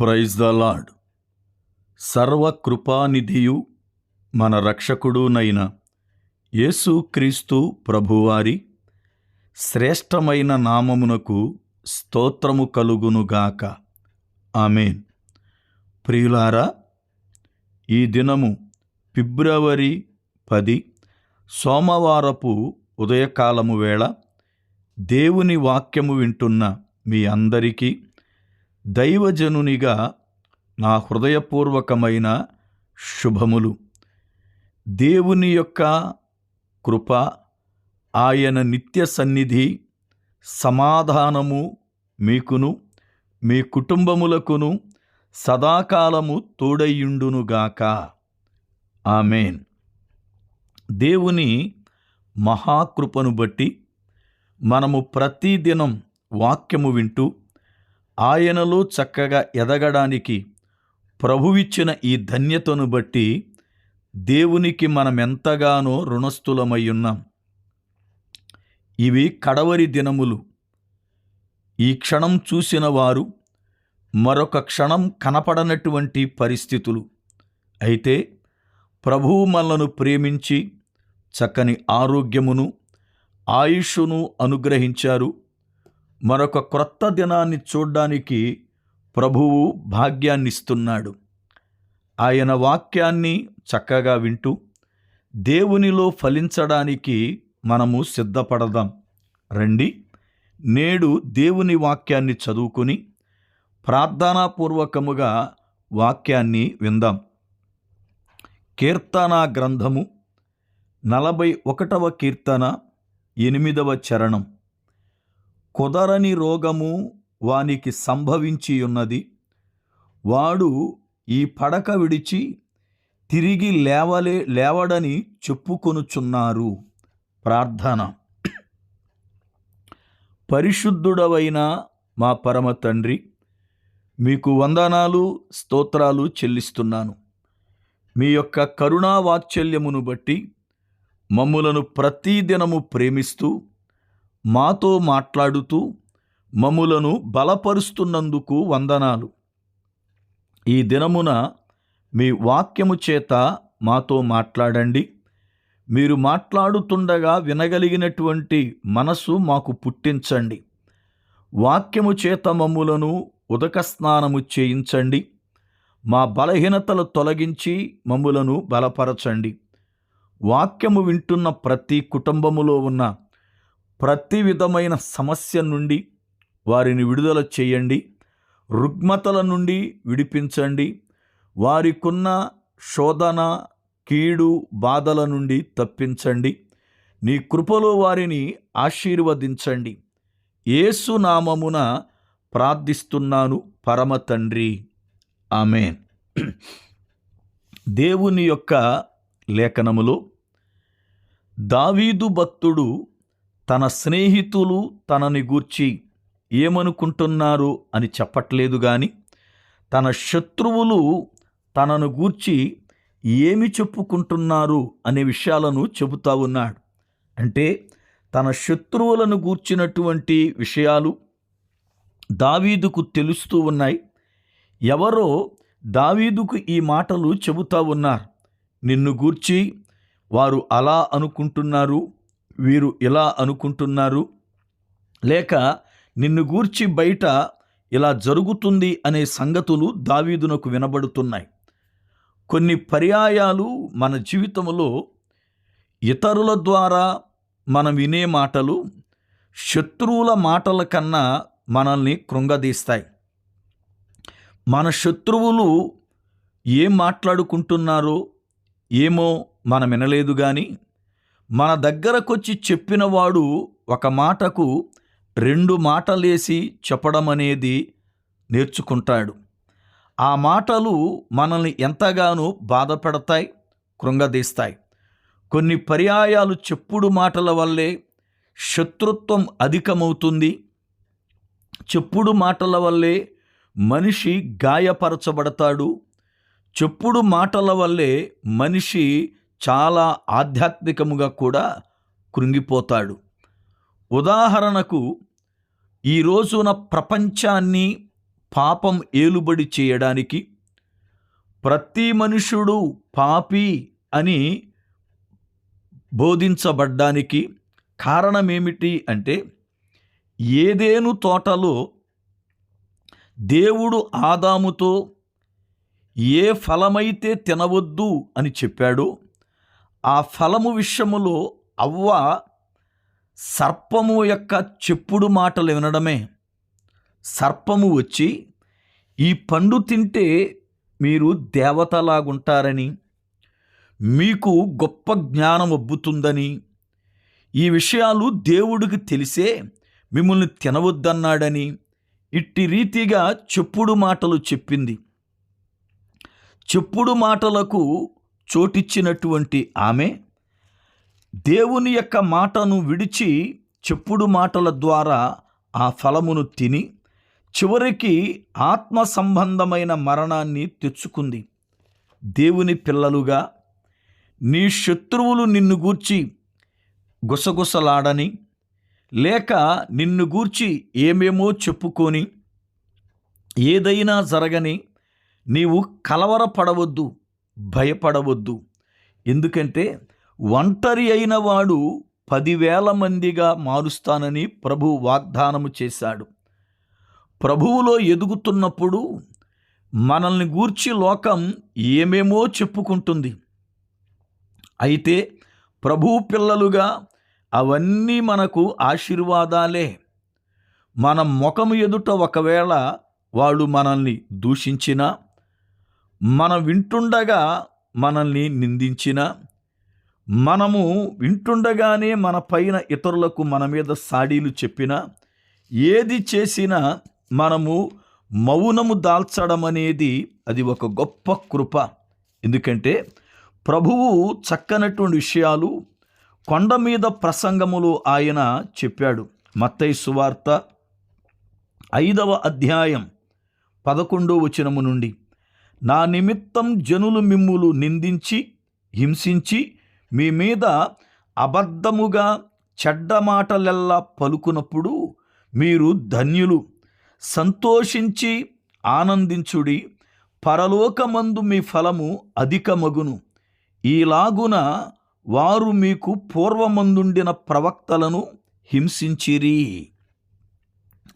Praise the lord సర్వకృపానిధియు మన రక్షకుడునైన యేసుక్రీస్తు ప్రభువారి శ్రేష్టమైన నామమునకు స్తోత్రము కలుగునుగాక ఆమెన్. ప్రియులారా ఈ దినము ఫిబ్రవరి పది సోమవారపు ఉదయకాలము వేళ దేవుని వాక్యము వింటున్న మీ అందరికీ దైవజనునిగా నా హృదయపూర్వకమైన శుభములు. దేవుని యొక్క కృప ఆయన నిత్య సన్నిధి సమాధానము మీకును మీ కుటుంబములకును సదాకాలము తోడయ్యుండునుగాక ఆమెన్. దేవుని మహాకృపను బట్టి మనము ప్రతిదినం వాక్యము వింటూ ఆయనలో చక్కగా ఎదగడానికి ప్రభువిచ్చిన ఈ ధన్యతను బట్టి దేవునికి మనమెంతగానో రుణస్థులమై ఉన్నాం ఇవి కడవరి దినములు. ఈ క్షణం చూసిన వారు మరొక క్షణం కనపడనటువంటి పరిస్థితులు. అయితే ప్రభువు మనలను ప్రేమించి చక్కని ఆరోగ్యమును ఆయుష్ను అనుగ్రహించారు. మరొక క్రొత్త దినాన్ని చూడ్డానికి ప్రభువు భాగ్యాన్నిస్తున్నాడు. ఆయన వాక్యాన్ని చక్కగా వింటూ దేవునిలో ఫలించడానికి మనము సిద్ధపడదాం. రండి నేడు దేవుని వాక్యాన్ని చదువుకుని ప్రార్థనాపూర్వకముగా వాక్యాన్ని విందాం. కీర్తన గ్రంథము నలభై ఒకటవ కీర్తన ఎనిమిదవ చరణం. కుదరని రోగము వానికి సంభవించి ఉన్నది వాడు ఈ పడక విడిచి తిరిగి లేవలే లేవడని చెప్పుకొనుచున్నారు. ప్రార్థన. పరిశుద్ధుడవైన మా పరమ తండ్రి మీకు వందనాలు స్తోత్రాలు చెల్లిస్తున్నాను. మీ యొక్క కరుణావాత్సల్యమును బట్టి మమ్ములను ప్రతిదినము ప్రేమిస్తూ మాతో మాట్లాడుతూ మమ్ములను బలపరుస్తున్నందుకు వందనాలు. ఈ దినమున మీ వాక్యము చేత మాతో మాట్లాడండి. మీరు మాట్లాడుతుండగా వినగలిగినటువంటి మనసు మాకు పుట్టించండి. వాక్యము చేత మమ్ములను ఉదక స్నానము చేయించండి. మా బలహీనతలు తొలగించి మమ్ములను బలపరచండి. వాక్యము వింటున్న ప్రతి కుటుంబములో ఉన్న ప్రతి విధమైన సమస్య నుండి వారిని విడుదల చేయండి. రుగ్మతల నుండి విడిపించండి. వారికున్న శోధన కీడు బాధల నుండి తప్పించండి. నీ కృపలో వారిని ఆశీర్వదించండి. ఏసునామమున ప్రార్థిస్తున్నాను పరమ తండ్రి. ఆమె దేవుని యొక్క లేఖనములో దావీదు భక్తుడు తన స్నేహితులు తనని గూర్చి ఏమనుకుంటున్నారు అని చెప్పట్లేదు కానీ తన శత్రువులు తనను గూర్చి ఏమి చెప్పుకుంటున్నారు అనే విషయాలను చెబుతా ఉన్నాడు. అంటే తన శత్రువులను గూర్చినటువంటి విషయాలు దావీదుకు తెలుస్తూ ఉన్నాయి. ఎవరో దావీదుకు ఈ మాటలు చెబుతా ఉన్నారు. నిన్ను గూర్చి వారు అలా అనుకుంటున్నారు వీరు ఇలా అనుకుంటున్నారు? లేక నిన్ను గూర్చి బయట ఇలా జరుగుతుంది అనే సంగతులు దావీదునకు వినబడుతున్నాయి. కొన్ని పర్యాయాలు మన జీవితంలో ఇతరుల ద్వారా మనం వినే మాటలు శత్రువుల మాటల కన్నా మనల్ని కృంగదీస్తాయి. మన శత్రువులు ఏం మాట్లాడుకుంటున్నారో ఏమో మనం వినలేదు కానీ మన దగ్గరకొచ్చి చెప్పినవాడు ఒక మాటకు రెండు మాటలేసి చెప్పడం అనేది నేర్చుకుంటాడు. ఆ మాటలు మనల్ని ఎంతగానో బాధపడతాయి కృంగదీస్తాయి. కొన్ని పర్యాయాలు చెప్పుడు మాటల వల్లే శత్రుత్వం అధికమవుతుంది. చెప్పుడు మాటల వల్లే మనిషి గాయపరచబడతాడు. చెప్పుడు మాటల వల్లే మనిషి చాలా ఆధ్యాత్మికముగా కూడా కృంగిపోతాడు. ఉదాహరణకు ఈ రోజున ప్రపంచాన్ని పాపం ఏలుబడి చేయడానికి ప్రతి మనుషుడు పాపి అని బోధించబడ్డానికి కారణమేమిటి అంటే ఏదేను తోటలో దేవుడు ఆదాముతో ఏ ఫలమైతే తినవద్దు అని చెప్పాడో ఆ ఫలము విషయములో అవ్వ సర్పము యొక్క చెప్పుడు మాటలు వినడమే. సర్పము వచ్చి ఈ పండు తింటే మీరు దేవతలాగుంటారని మీకు గొప్ప జ్ఞానం అబ్బుతుందని ఈ విషయాలు దేవుడికి తెలిసే మిమ్మల్ని తినవద్దన్నాడని ఇట్టి రీతిగా చెప్పుడు మాటలు చెప్పింది. చెప్పుడు మాటలకు చోటిచ్చినటువంటి ఆమె దేవుని యొక్క మాటను విడిచి చెప్పుడు మాటల ద్వారా ఆ ఫలమును తిని చివరికి ఆత్మ సంబంధమైన మరణాన్ని తెచ్చుకుంది. దేవుని పిల్లలుగా నీ శత్రువులు నిన్ను గూర్చి గుసగుసలాడని లేక నిన్ను గూర్చి ఏమేమో చెప్పుకొని ఏదైనా జరగని నీవు కలవరపడవద్దు. భయపడవద్దు. ఎందుకంటే ఒంటరి అయిన వాడు పదివేల మందిగా మారుస్తానని ప్రభు వాగ్దానము చేశాడు. ప్రభువులో ఎదుగుతున్నప్పుడు మనల్ని గూర్చి లోకం ఏమేమో చెప్పుకుంటుంది. అయితే ప్రభు పిల్లలుగా అవన్నీ మనకు ఆశీర్వాదాలే. మన ముఖము ఎదుట ఒకవేళ వాడు మనల్ని దూషించినా మనం వింటుండగా మనల్ని నిందించిన మనము వింటుండగానే మన పైన ఇతరులకు మన మీద సాడీలు చెప్పినా ఏది చేసినా మనము మౌనము దాల్చడం అనేది అది ఒక గొప్ప కృప. ఎందుకంటే ప్రభువు చక్కనటువంటి విషయాలు కొండ మీద ప్రసంగములు ఆయన చెప్పాడు. మత్తయి సువార్త ఐదవ అధ్యాయం పదకొండో వచనము నుండి. నా నిమిత్తం జనులు మిమ్ములు నిందించి హింసించి మీ మీద అబద్ధముగా చెడ్డ మాటలెల్లా పలుకునప్పుడు మీరు ధన్యులు. సంతోషించి ఆనందించుడి. పరలోకమందు మీ ఫలము అధికమగును. ఈలాగున వారు మీకు పూర్వమందుండిన ప్రవక్తలను హింసించిరి.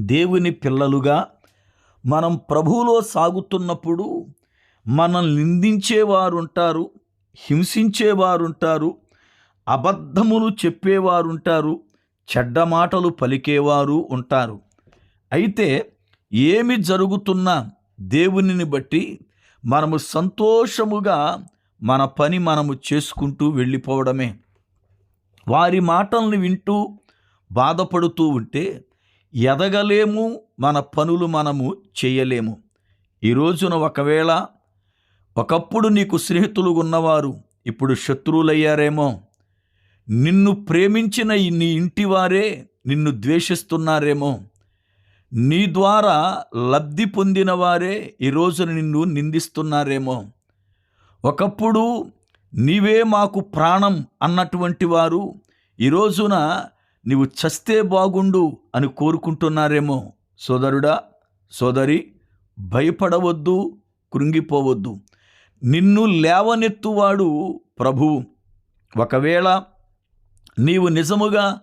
దేవుని పిల్లలుగా మనం ప్రభువులో సాగుతున్నప్పుడు మనల్ని నిందించేవారు ఉంటారు హింసించేవారు ఉంటారు అబద్ధములు చెప్పేవారు ఉంటారు చెడ్డ మాటలు పలికేవారు ఉంటారు. అయితే ఏమి జరుగుతున్నా దేవునిని బట్టి మనము సంతోషముగా మన పని మనము చేసుకుంటూ వెళ్ళిపోవడమే. వారి మాటల్ని వింటూ బాధపడుతూ ఉంటే ఎదగలేము మన పనులు మనము చేయలేము. ఈ రోజున ఒకవేళ ఒకప్పుడు నీకు స్నేహితులు ఉన్నవారు ఇప్పుడు శత్రువులయ్యారేమో. నిన్ను ప్రేమించిన నీ ఇంటివారే నిన్ను ద్వేషిస్తున్నారేమో. నీ ద్వారా లబ్ధి పొందిన వారే ఈ రోజున నిన్ను నిందిస్తున్నారేమో. ఒకప్పుడు నీవే మాకు ప్రాణం అన్నటువంటి వారు ఈరోజున నీవు చస్తే బాగుండు అని కోరుకుంటున్నారేమో. సోదరుడా సోదరి భయపడవద్దు కృంగిపోవద్దు. నిన్ను లేవనెత్తువాడు ప్రభువు. ఒకవేళ నీవు నిజముగా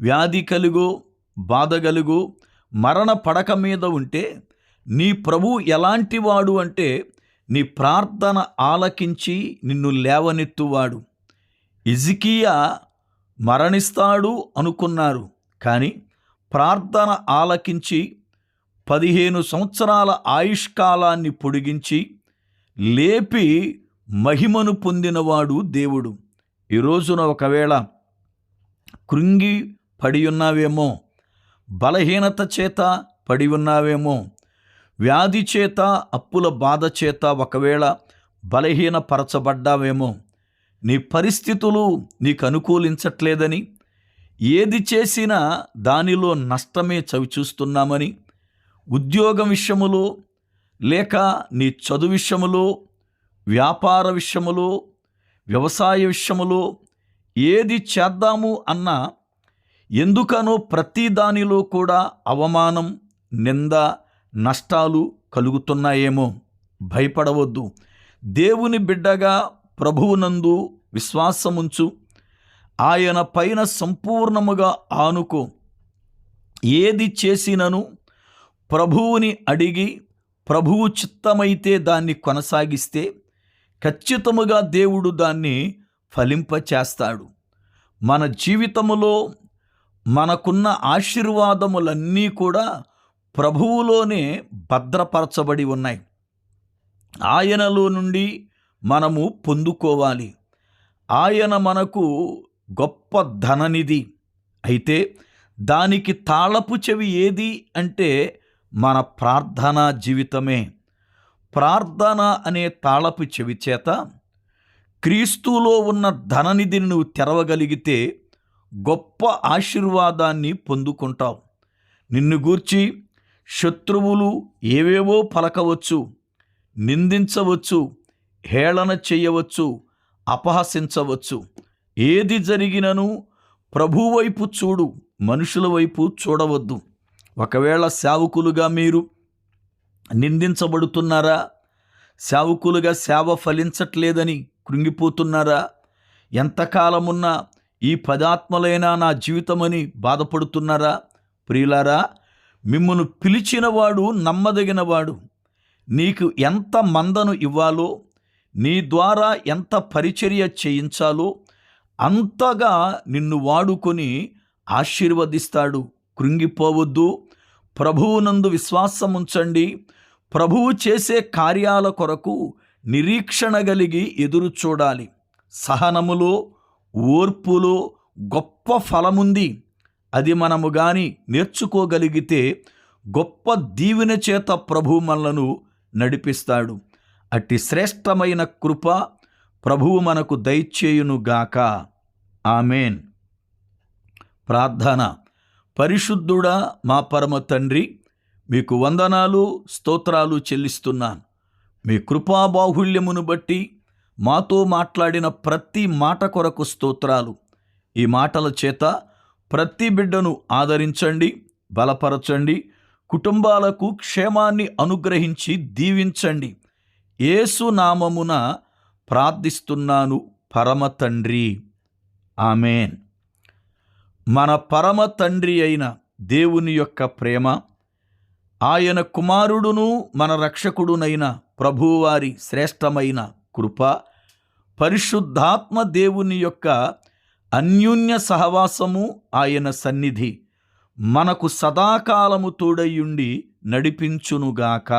వ్యాధి కలుగు బాధ కలుగు మరణ పడక మీద ఉంటే నీ ప్రభు ఎలాంటి వాడు అంటే నీ ప్రార్థన ఆలకించి నిన్ను లేవనెత్తువాడు. ఇజికియా మరణిస్తాడు అనుకున్నారు. కానీ ప్రార్థన ఆలకించి పదిహేను సంవత్సరాల ఆయుష్కాలాన్ని పొడిగించి లేపి మహిమను పొందినవాడు దేవుడు. ఈ రోజున ఒకవేళ కృంగి పడి ఉన్నావేమో బలహీనత చేత పడి ఉన్నావేమో వ్యాధి చేత అప్పుల బాధ చేత ఒకవేళ బలహీనపరచబడ్డావేమో నీ పరిస్థితులు నీకు అనుకూలించట్లేదని ఏది చేసినా దానిలో నష్టమే చవిచూస్తున్నామని ఉద్యోగం విషయములో లేక నీ చదువు విషయములో వ్యాపార విషయములో వ్యవసాయ విషయములో ఏది చేద్దాము అన్నా ఎందుకనో ప్రతి దానిలో కూడా అవమానం నింద నష్టాలు కలుగుతున్నాయేమో. భయపడవద్దు. దేవుని బిడ్డగా ప్రభువునందు విశ్వాసముంచు. ఆయన పైన సంపూర్ణముగా ఆనుకో. ఏది చేసినను ప్రభువుని అడిగి ప్రభువు చిత్తమైతే దాన్ని కొనసాగిస్తే ఖచ్చితముగా దేవుడు దాన్ని ఫలింపచేస్తాడు. మన జీవితములో మనకున్న ఆశీర్వాదములన్నీ కూడా ప్రభువులోనే భద్రపరచబడి ఉన్నాయి. ఆయనలో నుండి మనము పొందుకోవాలి. ఆయన మనకు గొప్ప ధననిధి. అయితే దానికి తాళపు చెవి ఏది అంటే మన ప్రార్థనా జీవితమే. ప్రార్థన అనే తాళపు చెవి చేత క్రీస్తులో ఉన్న ధననిధిని నువ్వు తెరవగలిగితే గొప్ప ఆశీర్వాదాన్ని పొందుకుంటావు. నిన్ను గూర్చి శత్రువులు ఏవేవో పలకవచ్చు నిందించవచ్చు హేళన చేయవచ్చు అపహసించవచ్చు. ఏది జరిగినను ప్రభువైపు చూడు మనుషుల వైపు చూడవద్దు. ఒకవేళ సేవకులుగా మీరు నిందించబడుతున్నారా? సేవకులుగా సేవ ఫలించట్లేదని కృంగిపోతున్నారా? ఎంతకాలమున్నా ఈ పదాత్మలైనా నా జీవితమని బాధపడుతున్నారా? ప్రియులారా మిమ్మను పిలిచినవాడు నమ్మదగినవాడు. నీకు ఎంత మందను ఇవ్వాలో నీ ద్వారా ఎంత పరిచర్య చేయించాలో అంతగా నిన్ను వాడుకొని ఆశీర్వదిస్తాడు. కృంగిపోవద్దు. ప్రభువునందు విశ్వాసముంచండి. ప్రభువు చేసే కార్యాల కొరకు నిరీక్షణ కలిగి ఎదురు చూడాలి. సహనములో ఓర్పులో గొప్ప ఫలముంది. అది మనము గాని నేర్చుకోగలిగితే గొప్ప దీవెన చేత ప్రభు మనలను నడిపిస్తాడు. అట్టి శ్రేష్టమైన కృప ప్రభువు మనకు దయచేయునుగాక. ఆమెన్. ప్రార్థన. పరిశుద్ధుడా మా పరమ తండ్రి మీకు వందనాలు స్తోత్రాలు చెల్లిస్తున్నాను. మీ కృపాబాహుళ్యమును బట్టి మాతో మాట్లాడిన ప్రతి మాట కొరకు స్తోత్రాలు. ఈ మాటల చేత ప్రతి బిడ్డను ఆదరించండి బలపరచండి కుటుంబాలకు క్షేమాన్ని అనుగ్రహించి దీవించండి. యేసు నామమున ప్రార్థిస్తున్నాను పరమ తండ్రి. ఆమెన్. మన పరమ తండ్రి అయిన దేవుని యొక్క ప్రేమ ఆయన కుమారుడును మన రక్షకుడునైన ప్రభువారి శ్రేష్టమైన కృప పరిశుద్ధాత్మ దేవుని యొక్క అన్యోన్య సహవాసము ఆయన సన్నిధి మనకు సదాకాలము తోడయుండి నడిపించునుగాక.